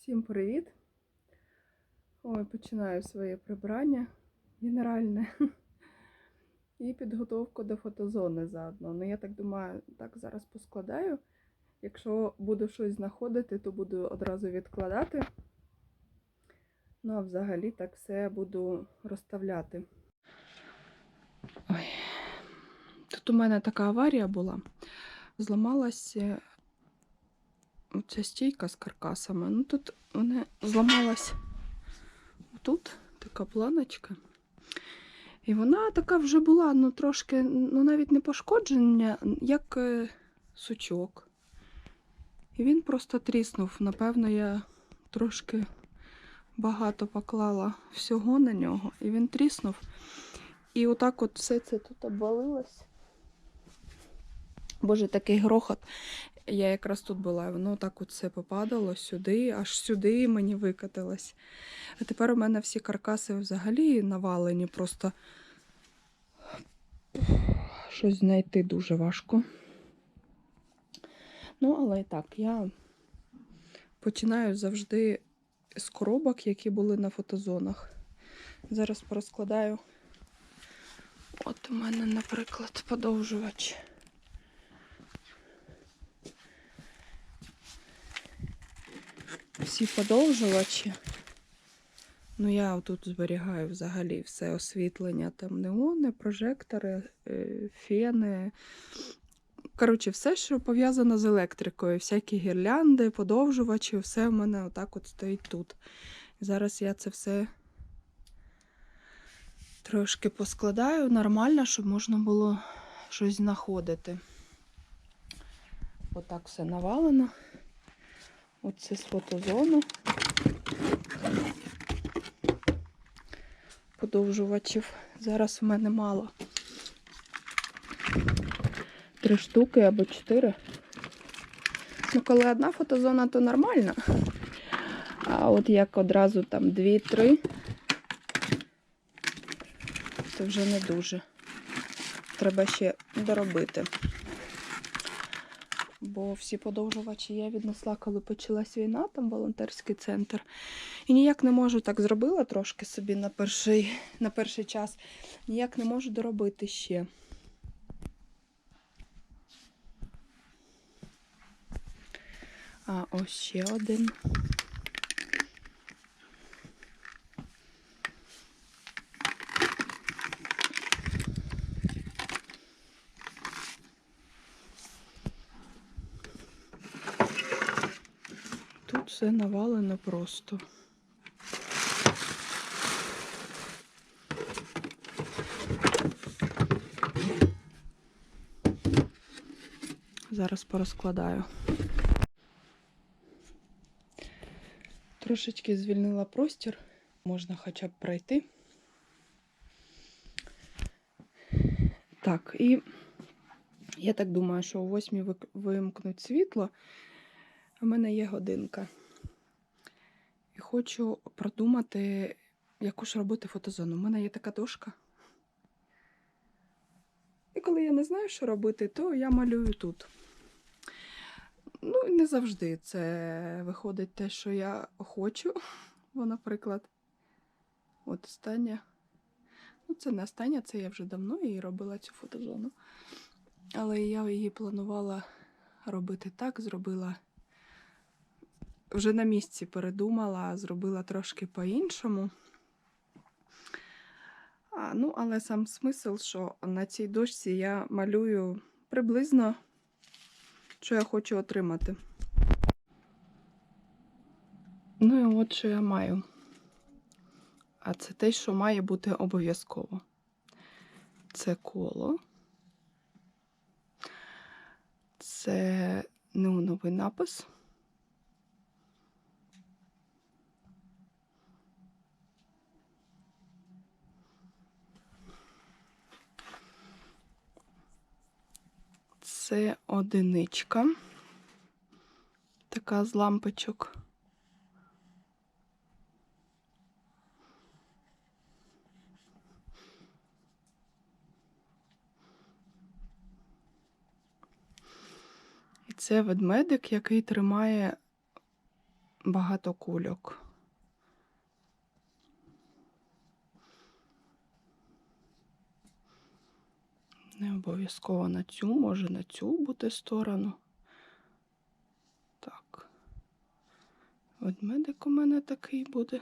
Всім привіт! Ой, починаю своє прибрання генеральне і підготовку до фотозони заодно. Ну, я так думаю, так зараз поскладаю. Якщо буду щось знаходити, то буду одразу відкладати. Ну, а взагалі так все буду розставляти. Ой. Тут у мене така аварія була. Зламалася ця стійка з каркасами. Ну тут вона зламалась тут така планочка. І вона така вже була, ну трошки, ну навіть не пошкодження, як е, сучок. І він просто тріснув. Напевно, я трошки багато поклала всього на нього, і він тріснув. І отак от все це тут обвалилось. Боже, такий грохот. Я якраз тут була, воно так все попадало сюди, аж сюди мені викатилось. А тепер у мене всі каркаси взагалі навалені, просто щось знайти дуже важко. Ну, але і так, я починаю завжди з коробок, які були на фотозонах. Зараз порозкладаю. От у мене, наприклад, подовжувач. Всі подовжувачі. Ну, я тут зберігаю взагалі все освітлення, там неони, прожектори, е, фени. Коротше, все, що пов'язано з електрикою, всякі гірлянди, подовжувачі, все в мене отак от стоїть тут. Зараз я це все трошки поскладаю нормально, щоб можна було щось знаходити. Отак все навалено. Оце з фотозону. Подовжувачів. Зараз у мене мало. Три штуки або чотири. Ну, коли одна фотозона, то нормально. А от як одразу там дві-три, то вже не дуже. Треба ще доробити бо всі подовжувачі я віднесла, коли почалась війна, там волонтерський центр. І ніяк не можу так зробила трошки собі на перший, на перший час. Ніяк не можу доробити ще. А ось ще один. Тут все навалено просто. Зараз порозкладаю. Трошечки звільнила простір, можна хоча б пройти. Так, і я так думаю, що о 8 вимкнуть світло. У мене є годинка. Хочу продумати, яку ж робити фотозону. У мене є така дошка. І коли я не знаю, що робити, то я малюю тут. Ну, не завжди це виходить те, що я хочу. Бо, наприклад, от остання. Ну, це не остання, це я вже давно її робила цю фотозону. Але я її планувала робити так, зробила вже на місці передумала, зробила трошки по-іншому. Ну, але сам смисл, що на цій дошці я малюю приблизно, що я хочу отримати. Ну і от що я маю. А це те, що має бути обов'язково. Це коло. Це неоновий напис. Це одиничка, така з лампочок. І це ведмедик, який тримає багато кульок. Не обов'язково на цю, може на цю бути сторону. Так. Ведмедик у мене такий буде.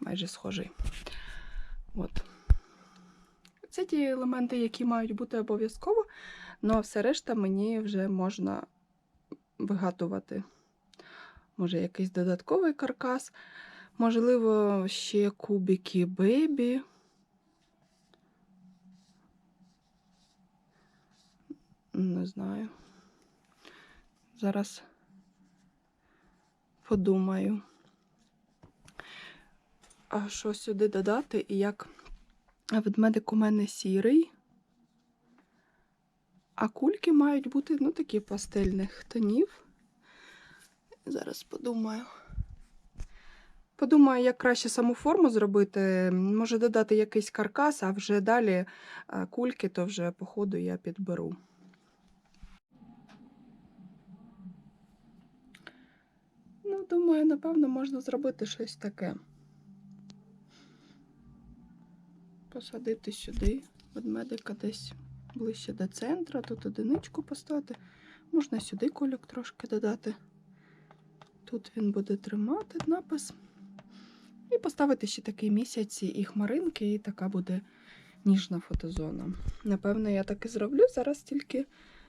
Майже схожий. От. Це ті елементи, які мають бути обов'язково, ну а все решта мені вже можна вигадувати. Може, якийсь додатковий каркас. Можливо, ще кубики бейбі. Не знаю. Зараз подумаю. А що сюди додати і як ведмедик у мене сірий, а кульки мають бути ну, такі пастельних тонів. Зараз подумаю. Подумаю, як краще саму форму зробити. Може додати якийсь каркас, а вже далі кульки, то вже по ходу я підберу. Ну, думаю, напевно, можна зробити щось таке. Посадити сюди ведмедика десь ближче до центру, тут одиничку поставити. Можна сюди кольок трошки додати. Тут він буде тримати напис. І поставити ще такий місяць і хмаринки, і така буде ніжна фотозона. Напевно, я так і зроблю. Зараз тільки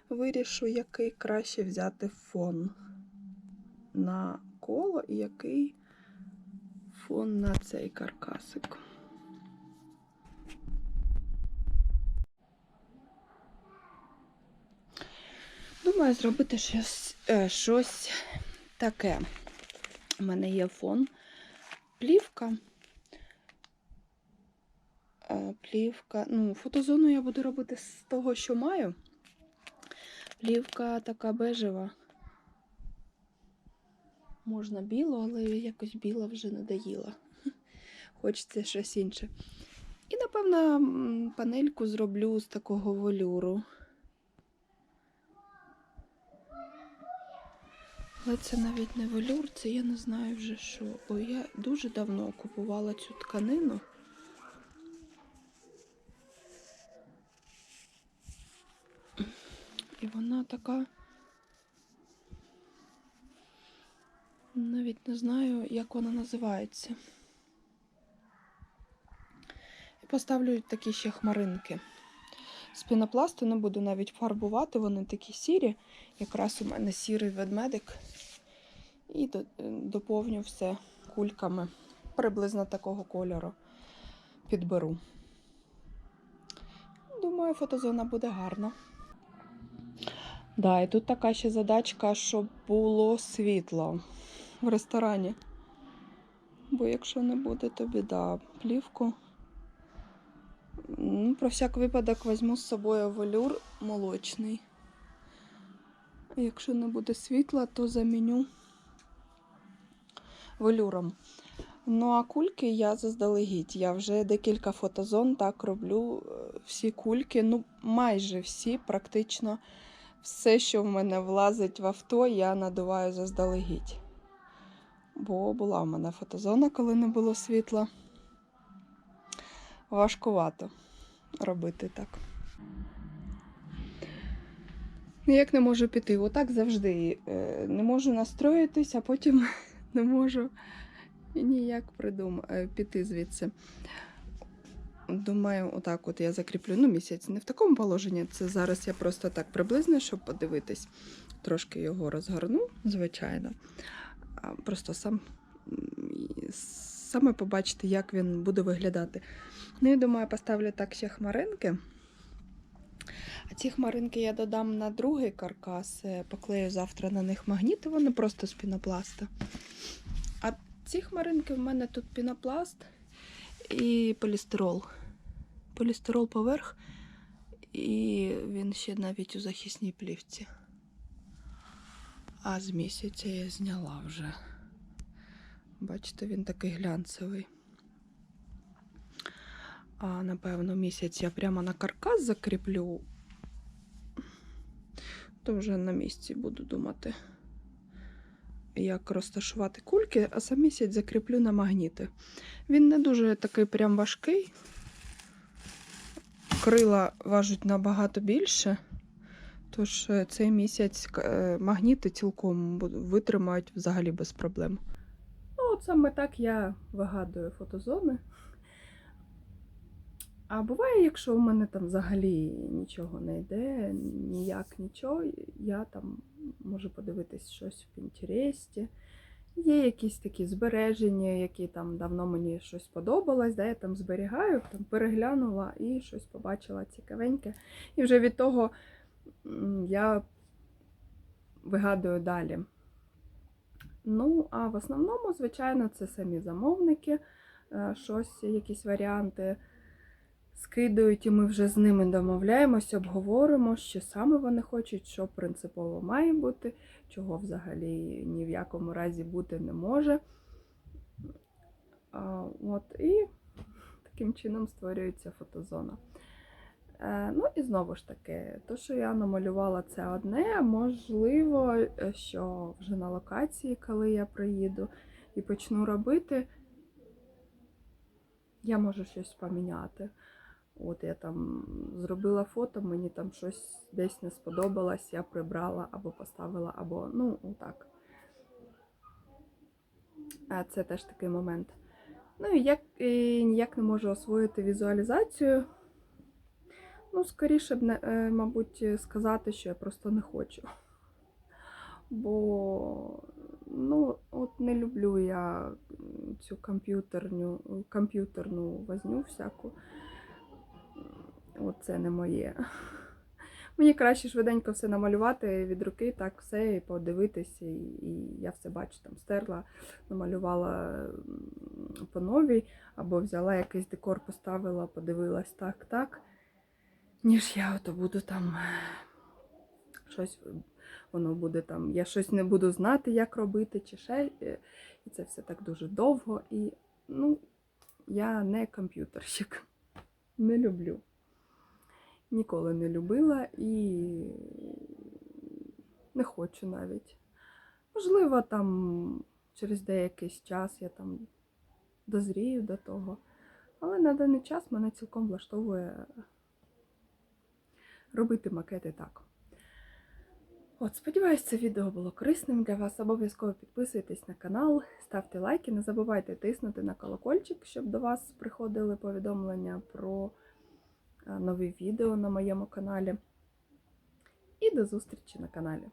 вирішу, який краще взяти фон на коло і який фон на цей каркасик. Думаю, зробити щось, е, щось таке. У мене є фон, плівка. Е, Плівка. Ну, фотозону я буду робити з того, що маю. Плівка така бежева. Можна білу, але якось біла вже надоїла. Хочеться щось інше. І, напевно, панельку зроблю з такого волюру. Але це навіть не волюр, це я не знаю вже що. Бо я дуже давно купувала цю тканину. І вона така. Навіть не знаю, як вона називається. І поставлю такі ще хмаринки. З пінопласту не буду навіть фарбувати, вони такі сірі. Якраз у мене сірий ведмедик. І доповню все кульками приблизно такого кольору підберу. Думаю, фотозона буде гарна. Да, і тут така ще задачка, щоб було світло в ресторані. Бо якщо не буде, то біда. Плівку. Ну, про всяк випадок візьму з собою волюр молочний. Якщо не буде світла, то заміню волюром. Ну, а кульки я заздалегідь. Я вже декілька фотозон так роблю. Е, Всі кульки, ну майже всі, практично все, що в мене влазить в авто, я надуваю заздалегідь. Бо була в мене фотозона, коли не було світла. Важкувато робити так. Ніяк не можу піти. Отак завжди. Е, Не можу настроїтись, а потім не можу ніяк придум... е, піти звідси. Думаю, отак от я закріплю ну, місяць. Не в такому положенні. Це зараз я просто так приблизно, щоб подивитись. Трошки його розгорну, звичайно. Просто сам саме побачити, як він буде виглядати. Ну, я думаю, поставлю так ще хмаринки. А ці хмаринки я додам на другий каркас, е, поклею завтра на них магніти, вони просто з пінопласта. А ці хмаринки в мене тут пінопласт і полістирол. Полістирол поверх, і він ще навіть у захисній плівці. А з місяця я зняла вже. Бачите, він такий глянцевий. А напевно, місяць я прямо на каркас закріплю, то вже на місці буду думати, як розташувати кульки, а сам місяць закріплю на магніти. Він не дуже такий прям важкий. Крила важать набагато більше. Тож е, цей місяць е, магніти цілком витримають взагалі без проблем. Ну, от саме так я вигадую фотозони. А буває, якщо у мене там взагалі нічого не йде, ніяк нічого, я там можу подивитись щось в Пінтересті. Є якісь такі збереження, які там давно мені щось подобалось, да, я там зберігаю, там переглянула і щось побачила цікавеньке. І вже від того я вигадую далі. Ну, а в основному, звичайно, це самі замовники, е, щось, якісь варіанти скидають, і ми вже з ними домовляємося, обговоримо, що саме вони хочуть, що принципово має бути, чого взагалі ні в якому разі бути не може. От, і таким чином створюється фотозона. Е, Ну і знову ж таки, то, що я намалювала, це одне. Можливо, е, що вже на локації, коли я приїду і почну робити, я можу щось поміняти. От я там зробила фото, мені там щось десь не сподобалось, я прибрала або поставила, або ну, отак. А це теж такий момент. Ну і як і ніяк не можу освоїти візуалізацію. Ну, скоріше б, е, мабуть, сказати, що я просто не хочу. Бо ну, от не люблю я цю комп'ютерну, комп'ютерну возню всяку. От це не моє. Мені краще швиденько все намалювати від руки, так все, і подивитися, і, і я все бачу, там стерла, намалювала по новій, або взяла якийсь декор, поставила, подивилась так, так. Ніж я ото буду там щось, воно буде там, я щось не буду знати, як робити, чи ще. е, І це все так дуже довго. І ну, я не комп'ютерщик. Не люблю. Ніколи не любила і не хочу навіть. Можливо, там через деякий час я там дозрію до того. Але на даний час мене цілком влаштовує робити макети так. От, сподіваюсь, це відео було корисним для вас. Обов'язково підписуйтесь на канал, ставте лайки, не забувайте тиснути на колокольчик, щоб до вас приходили повідомлення про нові відео на моєму каналі. І до зустрічі на каналі.